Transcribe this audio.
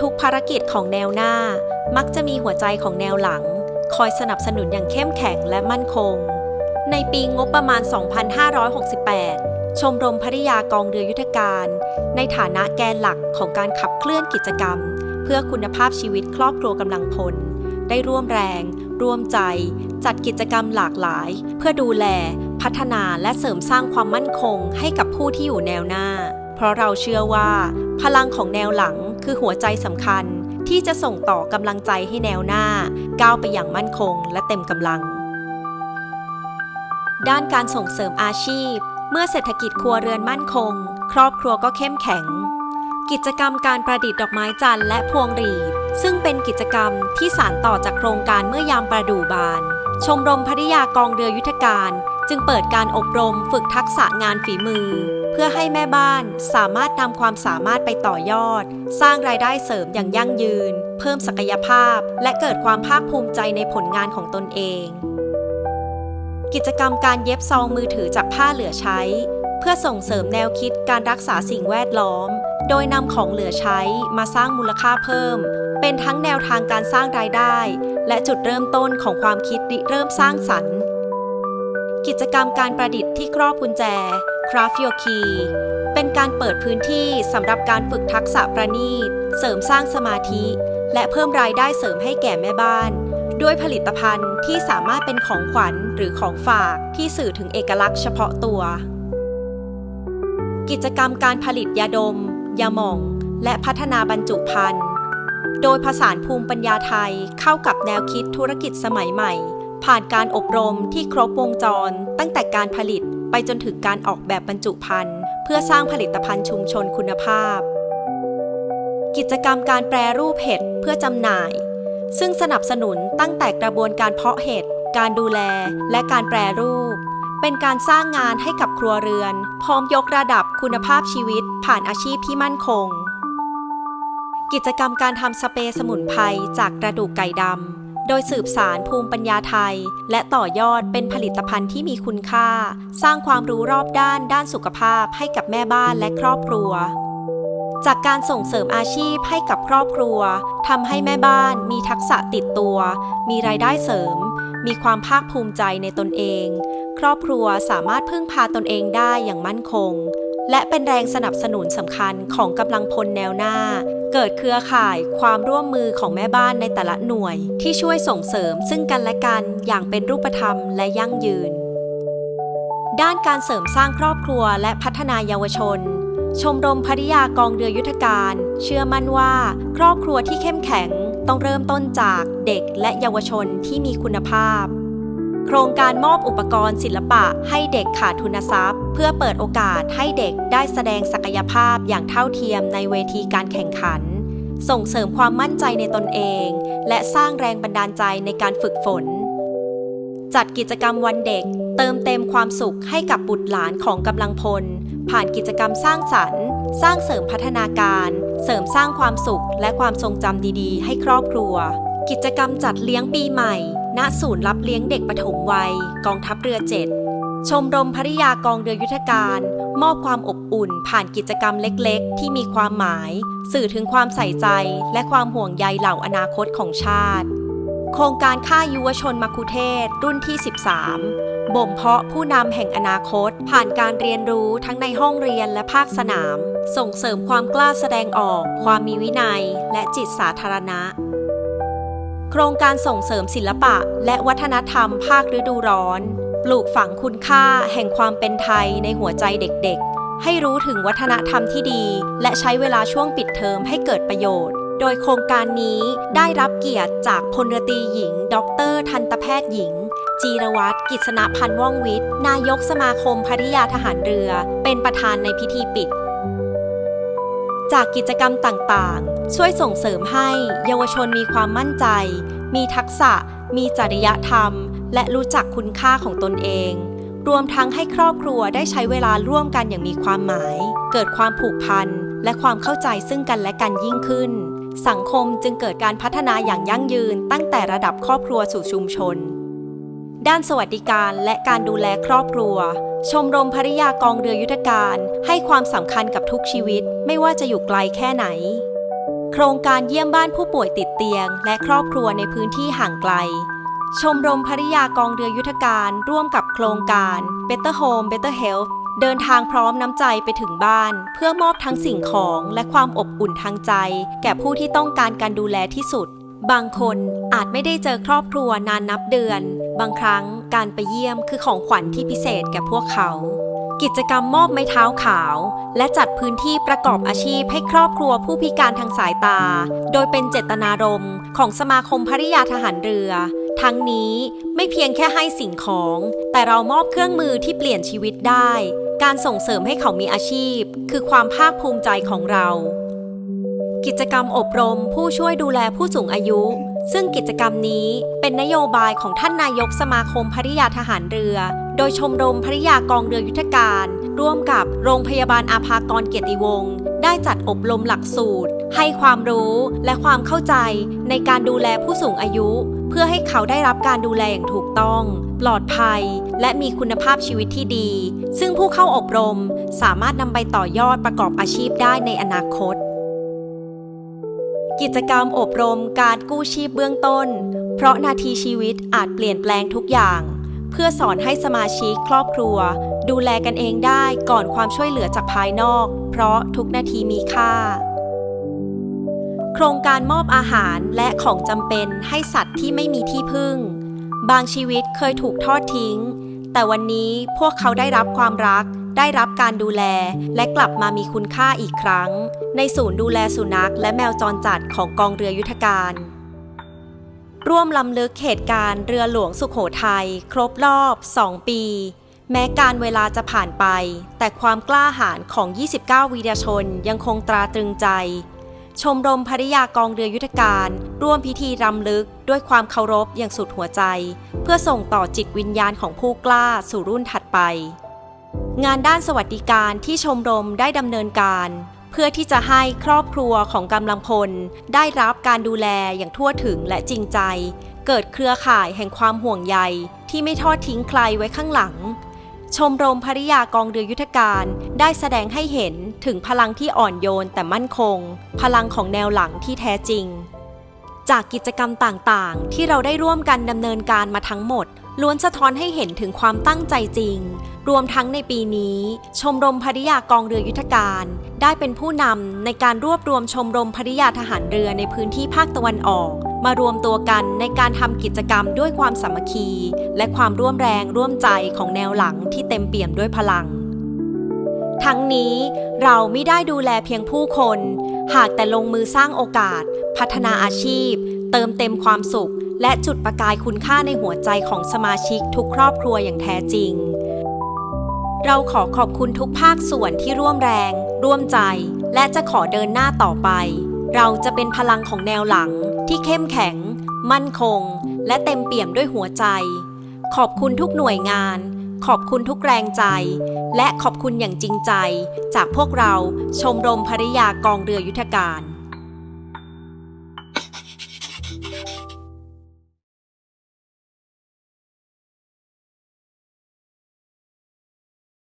ทุกภารกิจของแนวหน้า มักจะมีหัวใจของแนวหลัง คอยสนับสนุนอย่างเข้มแข็งและมั่นคง ในปีงบประมาณ 2568 ชมรมภริยากองเรือยุทธการ ในฐานะแกนหลักของการขับเคลื่อนกิจกรรม เพื่อคุณภาพชีวิตครอบครัวกำลังพล ได้ร่วมแรง ร่วมใจ จัดกิจกรรมหลากหลาย เพื่อดูแล พัฒนาและเสริมสร้างความมั่นคงให้กับผู้ที่อยู่แนวหน้า เพราะเราเชื่อว่า พลังของแนวหลัง คือหัวใจสำคัญที่จะส่งต่อกำลังใจให้แนวหน้า ก้าวไปอย่างมั่นคงและเต็มกำลัง ด้านการส่งเสริมอาชีพ เมื่อเศรษฐกิจครัวเรือนมั่นคง ครอบครัวก็เข้มแข็ง กิจกรรมการประดิษฐ์ดอกไม้จันทร์และพวงหรีด ซึ่งเป็นกิจกรรมที่สานต่อจากโครงการเมื่อยามประดู่บาน ชมรมภริยากองเรือยุทธการ จึงเปิดการอบรมฝึกทักษะงานฝีมือ พื่อให้แม่บ้านสามารถนำความสามารถไปต่อยอด สร้างรายได้เสริมอย่างยั่งยืน เพิ่มศักยภาพ และเกิดความภาคภูมิใจในผลงานของตนเอง กิจกรรมการเย็บซองมือถือจากผ้าเหลือใช้ เพื่อส่งเสริมแนวคิดการรักษาสิ่งแวดล้อม โดยนำของเหลือใช้มาสร้างมูลค่าเพิ่ม เป็นทั้งแนวทางการสร้างรายได้ และจุดเริ่มต้นของความคิดริเริ่มสร้างสรรค์ กิจกรรมการประดิษฐ์ที่ครอบกุญแจ Craft Your Key เป็นการเปิดพื้นที่สำหรับการฝึกทักษะประณีต เสริมสร้างสมาธิ และเพิ่มรายได้เสริมให้แก่แม่บ้าน ด้วยผลิตภัณฑ์ที่สามารถเป็นของขวัญหรือของฝากที่สื่อถึงเอกลักษณ์เฉพาะตัว กิจกรรมการผลิตยาดม ยาหม่อง และพัฒนาบรรจุภัณฑ์ โดยผสานภูมิปัญญาไทยเข้ากับแนวคิดธุรกิจสมัยใหม่ ผ่านการอบรมที่ครบวงจรตั้งแต่การผลิต ไปจนถึงการออกแบบบรรจุภัณฑ์ เพื่อสร้างผลิตภัณฑ์ชุมชนคุณภาพ กิจกรรมการแปรรูปเห็ดเพื่อจำหน่าย ซึ่งสนับสนุนตั้งแต่กระบวนการเพาะเห็ด การดูแล และการแปรรูป เป็นการสร้างงานให้กับครัวเรือน พร้อมยกระดับคุณภาพชีวิต ผ่านอาชีพที่มั่นคง กิจกรรมการทำสเปรย์สมุนไพรจากกระดูกไก่ดำ โดยสืบสารภูมิปัญญาไทย และต่อยอดเป็นผลิตภัณฑ์ที่มีคุณค่า สร้างความรู้รอบด้านด้านสุขภาพให้กับแม่บ้านและครอบครัว จากการส่งเสริมอาชีพให้กับครอบครัวทำให้แม่บ้านมีทักษะติดตัว มีรายได้เสริม มีความภาคภูมิใจในตนเอง ครอบครัวสามารถพึ่งพาตนเองได้อย่างมั่นคง และเป็นแรงสนับสนุนสำคัญของกำลังพลแนวหน้า เกิดเครือข่ายความร่วมมือของแม่บ้านในแต่ละหน่วย ที่ช่วยส่งเสริมซึ่งกันและกันอย่างเป็นรูปธรรมและยั่งยืน ด้านการเสริมสร้างครอบครัวและพัฒนาเยาวชน ชมรมภริยากองเรือยุทธการ เชื่อมั่นว่า ครอบครัวที่เข้มแข็งต้องเริ่มต้นจากเด็กและเยาวชนที่มีคุณภาพ โครงการมอบอุปกรณ์ศิลปะให้เด็กขาดทุนทรัพย์ เพื่อเปิดโอกาสให้เด็กได้แสดงศักยภาพอย่างเท่าเทียมในเวทีการแข่งขัน ส่งเสริมความมั่นใจในตนเอง และสร้างแรงบันดาลใจในการฝึกฝน จัดกิจกรรมวันเด็ก เติมเต็มความสุขให้กับบุตรหลานของกำลังพล ผ่านกิจกรรมสร้างสรรค์ สร้างเสริมพัฒนาการ เสริมสร้างความสุขและความทรงจำดี ๆ ให้ครอบครัว กิจกรรมจัดเลี้ยงปีใหม่ ณ ศูนย์รับเลี้ยงเด็กปฐมวัย กองทัพเรือเจ็ดชมรมภริยากองเรือยุทธการ มอบความอบอุ่นผ่านกิจกรรมเล็กๆ ที่มีความหมาย สื่อถึงความใส่ใจและความห่วงใยเหล่าอนาคตของชาติ โครงการค่ายยุวชนมัคคุเทศรุ่นที่ 13 บ่มเพาะผู้นำแห่งอนาคต ผ่านการเรียนรู้ทั้งในห้องเรียนและภาคสนาม ส่งเสริมความกล้าแสดงออก ความมีวินัย และจิตสาธารณะ โครงการส่งเสริมศิลปะ และวัฒนธรรมภาคฤดูร้อน ปลูกฝังคุณค่าแห่งความเป็นไทยในหัวใจเด็กๆ ให้รู้ถึงวัฒนธรรมที่ดี และใช้เวลาช่วงปิดเทอมให้เกิดประโยชน์ โดยโครงการนี้ได้รับเกียรติจากพลเรือตรีหญิง ดร ทันตแพทย์หญิง จีรวัตรกิษณพันธ์ว่องวิทย์ นายกสมาคมภริยาทหารเรือ เป็นประธานในพิธีปิด จากกิจกรรมต่างๆ ช่วยส่งเสริมให้เยาวชนมีความมั่นใจ มีทักษะ มีจริยธรรม และรู้จักคุณค่าของตนเอง รวมทั้งให้ครอบครัวได้ใช้เวลาร่วมกันอย่างมีความหมาย เกิดความผูกพัน และความเข้าใจซึ่งกันและกันยิ่งขึ้น สังคมจึงเกิดการพัฒนาอย่างยั่งยืน ตั้งแต่ระดับครอบครัวสู่ชุมชน ด้านสวัสดิการและการดูแลครอบครัว ชมรมภริยากองเรือยุทธการ ให้ความสำคัญกับทุกชีวิต ไม่ว่าจะอยู่ไกลแค่ไหน โครงการเยี่ยมบ้านผู้ป่วยติดเตียง และครอบครัวในพื้นที่ห่างไกล ชมรมภริยากองเรือยุทธการร่วมกับโครงการ Better Home Better Health เดินทางพร้อมน้ำใจไปถึงบ้าน เพื่อมอบทั้งสิ่งของและความอบอุ่นทางใจ แก่ผู้ที่ต้องการการดูแลที่สุด บางคนอาจไม่ได้เจอครอบครัวนานนับเดือน บางครั้งการไปเยี่ยมคือของขวัญที่พิเศษแก่พวกเขา กิจกรรมมอบไม้เท้าขาว และจัดพื้นที่ประกอบอาชีพให้ครอบครัวผู้พิการทางสายตา โดยเป็นเจตนารมณ์ของสมาคมภริยาทหารเรือ ทั้งนี้ไม่เพียงแค่ให้สิ่งของ แต่เรามอบเครื่องมือที่เปลี่ยนชีวิตได้ การส่งเสริมให้เขามีอาชีพ คือความภาคภูมิใจของเรา กิจกรรมอบรมผู้ช่วยดูแลผู้สูงอายุซึ่งกิจกรรมนี้เป็นนโยบายของท่านนายกสมาคมภริยาทหารเรือ โดยชมรมภริยากองเรือยุทธการ ร่วมกับโรงพยาบาลอาภากรเกียรติวงศ์ได้จัดอบรมหลักสูตร ให้ความรู้และความเข้าใจในการดูแลผู้สูงอายุ เพื่อให้เขาได้รับการดูแลอย่างถูกต้อง ปลอดภัย และมีคุณภาพชีวิตที่ดี ซึ่งผู้เข้าอบรมสามารถนำไปต่อยอดประกอบอาชีพได้ในอนาคตกิจกรรมอบรมการกู้ชีพเบื้องต้น เพราะนาทีชีวิตอาจเปลี่ยนแปลงทุกอย่าง เพื่อสอนให้สมาชิกครอบครัว ดูแลกันเองได้ก่อนความช่วยเหลือจากภายนอก เพราะทุกนาทีมีค่า โครงการมอบอาหารและของจำเป็นให้สัตว์ที่ไม่มีที่พึ่ง บางชีวิตเคยถูกทอดทิ้ง แต่วันนี้พวกเขาได้รับความรัก ได้รับการดูแลและกลับมามีคุณค่าอีกครั้ง ในศูนย์ดูแลสุนัขและแมวจรจัดของกองเรือยุทธการ ร่วมลำลึกเหตุการณ์เรือหลวงสุขโขทัยครบรอบ 2 ปี แม้การเวลาจะผ่านไป แต่ความกล้าหาญของ 29 วีรชนยังคงตราตรึงใจ ชมรมภริยากองเรือยุทธการ ร่วมพิธีรำลึกด้วยความเคารพอย่างสุดหัวใจ เพื่อส่งต่อจิตวิญญาณของผู้กล้าสู่รุ่นถัดไป งานด้านสวัสดิการที่ชมรมได้ดำเนินการ เพื่อที่จะให้ครอบครัวของกำลังพล ได้รับการดูแลอย่างทั่วถึงและจริงใจ เกิดเครือข่ายแห่งความห่วงใย ที่ไม่ทอดทิ้งใครไว้ข้างหลัง ชมรมภริยากองเรือยุทธการได้แสดงให้เห็นถึงพลังที่อ่อนโยนแต่มั่นคง พลังของแนวหลังที่แท้จริง จากกิจกรรมต่างๆ ที่เราได้ร่วมกันดำเนินการมาทั้งหมด ล้วนสะท้อนให้เห็นถึงความตั้งใจจริง รวมทั้งในปีนี้ ชมรมภริยากองเรือยุทธการ ได้เป็นผู้นำในการรวบรวมชมรมภริยาทหารเรือในพื้นที่ภาคตะวันออก มารวมตัวกันในการทำกิจกรรมด้วยความสามัคคี และความร่วมแรงร่วมใจของแนวหลังที่เต็มเปี่ยมด้วยพลัง ทั้งนี้เราไม่ได้ดูแลเพียงผู้คน หากแต่ลงมือสร้างโอกาส พัฒนาอาชีพ เติมเต็มความสุข และจุดประกายคุณค่าในหัวใจของสมาชิกทุกครอบครัวอย่างแท้จริง เราขอขอบคุณทุกภาคส่วนที่ร่วมแรง ร่วมใจ และจะขอเดินหน้าต่อไป เราจะเป็นพลังของแนวหลัง ที่เข้มแข็ง มั่นคง และเต็มเปี่ยมด้วยหัวใจ ขอบคุณทุกหน่วยงาน ขอบคุณทุกแรงใจ และขอบคุณอย่างจริงใจ จากพวกเราชมรมภริยากองเรือยุทธการ